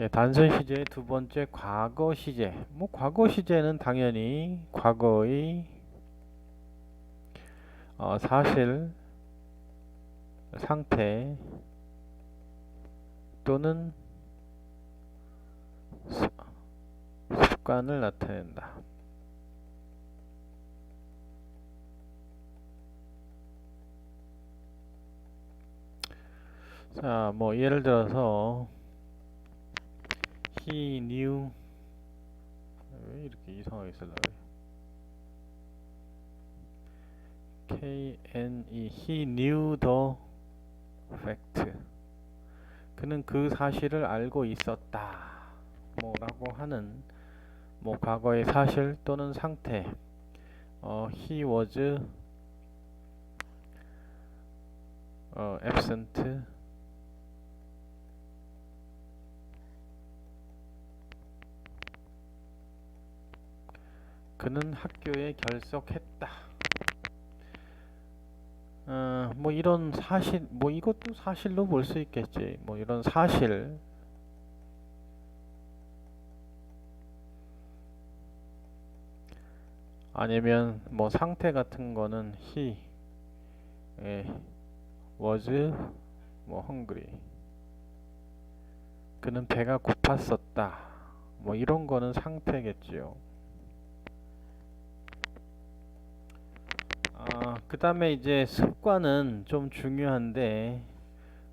예, 단선 시제의 두 번째 과거 시제. 뭐 과거 시제는 당연히 과거의 어, 사실, 상태 또는 습- 습관을 나타낸다. 자, 뭐 예를 들어서 he knew. 왜 이렇게 이상하게 쓰려고 그래? K N E. He knew the fact. 그는 그 사실을 알고 있었다. 뭐라고 하는 뭐 과거의 사실 또는 상태. 어, he was 어, absent 그는 학교에 결석했다. 어, 뭐 이런 사실, 뭐 이것도 사실로 볼 수 있겠지. 뭐 이런 사실. 아니면 뭐 상태 같은 거는 he 예, was 뭐 hungry. 그는 배가 고팠었다. 뭐 이런 거는 상태겠지요. 아, 그 다음에 이제 습관은 좀 중요한데,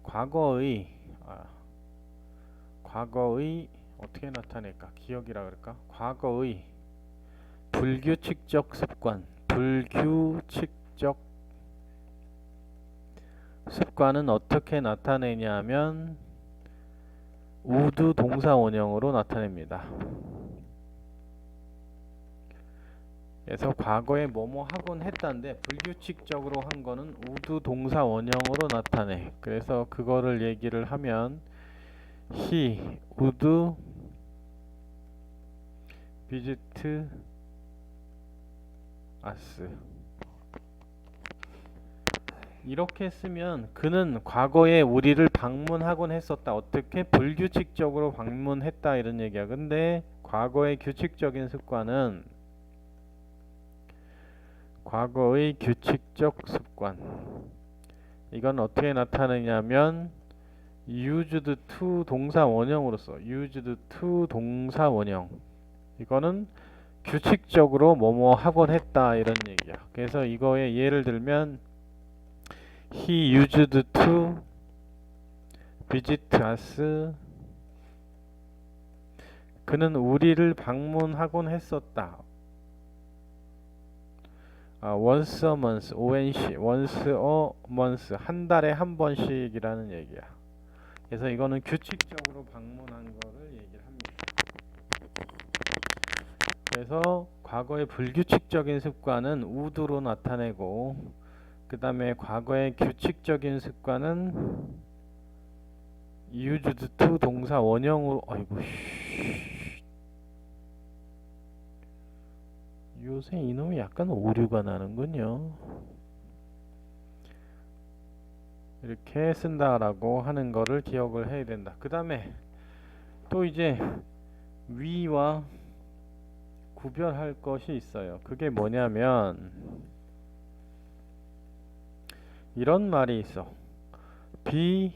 과거의, 아, 과거의, 어떻게 나타낼까? 기억이라 그럴까? 과거의 불규칙적 습관, 불규칙적 습관은 어떻게 나타내냐면, 우드 동사 원형으로 나타냅니다. 그래서 과거에 뭐뭐 하곤 했다는데 불규칙적으로 한 거는 우드 동사 원형으로 나타내. 그래서 그거를 얘기를 하면 he would visit us 이렇게 쓰면 그는 과거에 우리를 방문하곤 했었다. 어떻게 불규칙적으로 방문했다 이런 얘기야. 근데 과거의 규칙적인 습관은 과거의 규칙적 습관. 이건 어떻게 나타내냐면 used to 동사 원형으로서 used to 동사 원형. 이거는 규칙적으로 뭐뭐 하곤 했다 이런 얘기야. 그래서 이거에 예를 들면 he used to visit us. 그는 우리를 방문하곤 했었다. 아, once a month, onc, once a month, 한 달에 한 번씩이라는 얘기야. 그래서 이거는 규칙적으로 방문한 거를 얘기를 합니다. 그래서 과거의 불규칙적인 습관은 우드로 나타내고, 그 다음에 과거의 규칙적인 습관은 used to 동사 원형으로, 아이고, 씨. 요새 이놈이 약간 오류가 나는군요. 이렇게 쓴다라고 하는 거를 기억을 해야 된다. 그 다음에 또 이제 위와 구별할 것이 있어요. 그게 뭐냐면 이런 말이 있어. be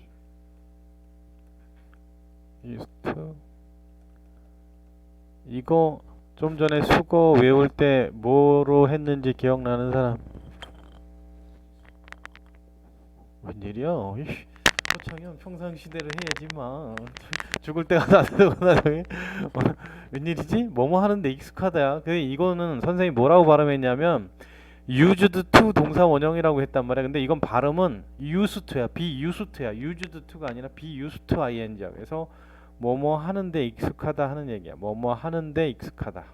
used 이거 좀 전에 수거 외울 때 뭐로 했는지 기억나는 사람? 웬일이야? 이씨, 호창현 평상시대로 해야지 마. 죽을 때가 다 저기. 어, 웬일이지? 뭐뭐 하는데 익숙하다야. 그 이거는 선생님 뭐라고 발음했냐면 used to 동사 원형이라고 했단 말이야. 근데 이건 발음은 used to야. be used to야. used to가 아니라 be used to ing야. 그래서 뭐뭐 하는데 익숙하다 하는 얘기야. 뭐뭐 하는데 익숙하다.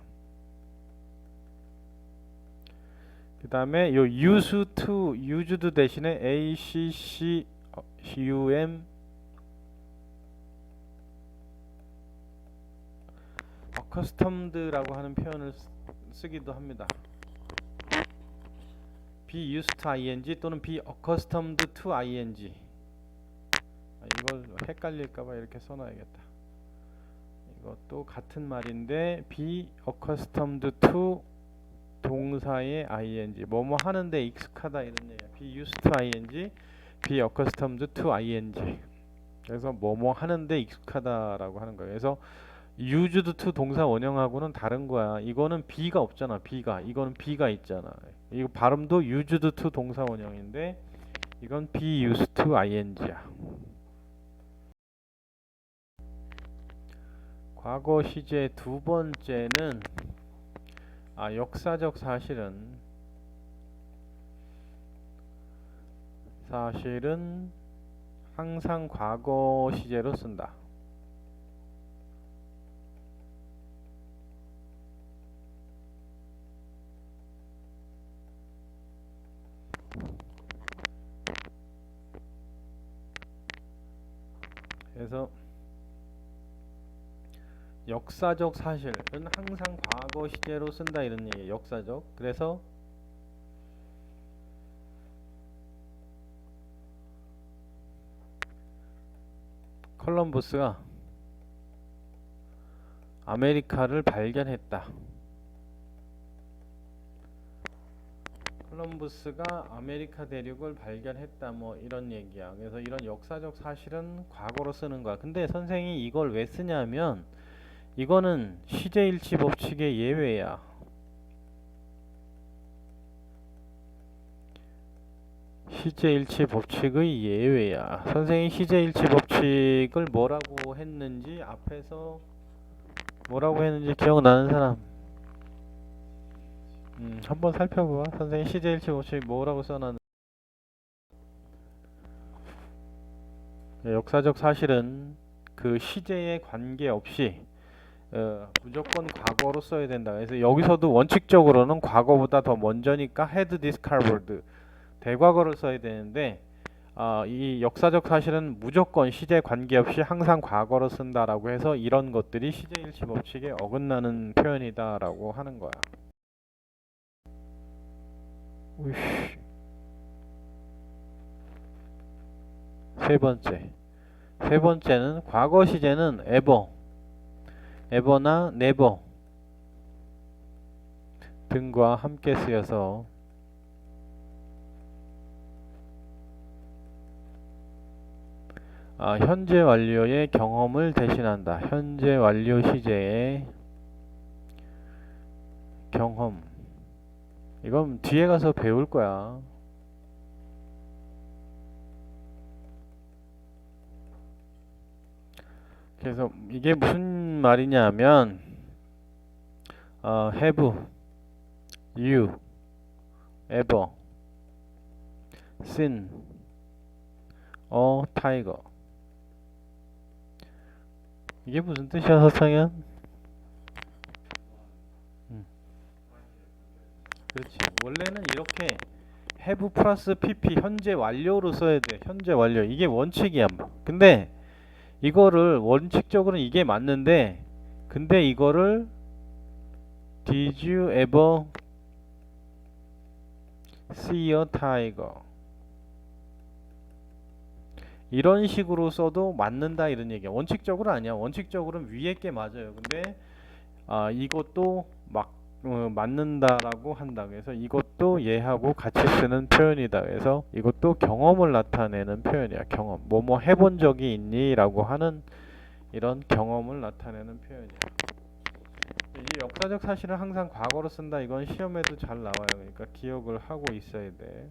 그 다음에 요 used to, used 대신에 a, c, c, 어, u, m accustomed라고 하는 표현을 쓰, 쓰기도 합니다. be used to ing 또는 be accustomed to ing 아, 이걸 헷갈릴까봐 이렇게 써놔야겠다. 이것도 같은 말인데 be accustomed to 동사의 ing 뭐뭐 하는데 익숙하다 이런 얘기야. be used to ing, be accustomed to ing. 그래서 뭐뭐 하는데 익숙하다라고 하는 거예요. 그래서 used to 동사 원형하고는 다른 거야. 이거는 be가 없잖아. be가 이거는 be가 있잖아. 이거 발음도 used to 동사 원형인데 이건 be used to ing야. 과거 시제 두 번째는 아 역사적 사실은 사실은 항상 과거 시제로 쓴다. 역사적 사실은 항상 과거 시제로 쓴다 이런 얘기예요. 역사적. 그래서 컬럼버스가 아메리카를 발견했다. 콜럼부스가 아메리카 대륙을 발견했다 뭐 이런 얘기야. 그래서 이런 역사적 사실은 과거로 쓰는 거야. 근데 선생이 이걸 왜 쓰냐면 이거는 시제일치 법칙의 예외야. 시제일치 법칙의 예외야. 선생이 시제일치 법칙을 뭐라고 했는지 앞에서 뭐라고 했는지 기억나는 사람? 음, 한번 살펴봐. 선생님 시제일치 법칙 뭐라고 써놨는? 네, 역사적 사실은 그 시제에 관계없이 어, 무조건 과거로 써야 된다. 그래서 여기서도 원칙적으로는 과거보다 더 먼저니까 had discovered 대과거를 써야 되는데 아, 이 역사적 사실은 무조건 시제 관계없이 항상 과거로 쓴다라고 해서 이런 것들이 시제 일치 법칙에 어긋나는 표현이다라고 하는 거야. 우이씨. 세 번째. 세 번째는 과거 시제는 ever, ever나 never 등과 함께 쓰여서 아, 현재 완료의 경험을 대신한다. 현재 완료 시제의 경험. 이건 뒤에 가서 배울 거야. 그래서 이게 무슨 말이냐면 어, have you ever seen a tiger? 이게 무슨 뜻이야 서창현? 음. 그렇지. 원래는 이렇게 have 플러스 pp 현재 완료로 써야 돼. 현재 완료. 이게 원칙이야 근데 이거를 원칙적으로는 이게 맞는데 근데 이거를 Did you ever see a tiger? 이런 식으로 써도 맞는다 이런 얘기야. 원칙적으로 아니야. 원칙적으로는 위에 게 맞아요. 근데 아 이것도 막 어, 맞는다라고 한다. 그래서 이것도 얘하고 같이 쓰는 표현이다. 그래서 이것도 경험을 나타내는 표현이야. 경험. 뭐뭐 해본 적이 있니?라고 하는 이런 경험을 나타내는 표현이야. 이 역사적 사실을 항상 과거로 쓴다. 이건 시험에도 잘 나와요. 그러니까 기억을 하고 있어야 돼.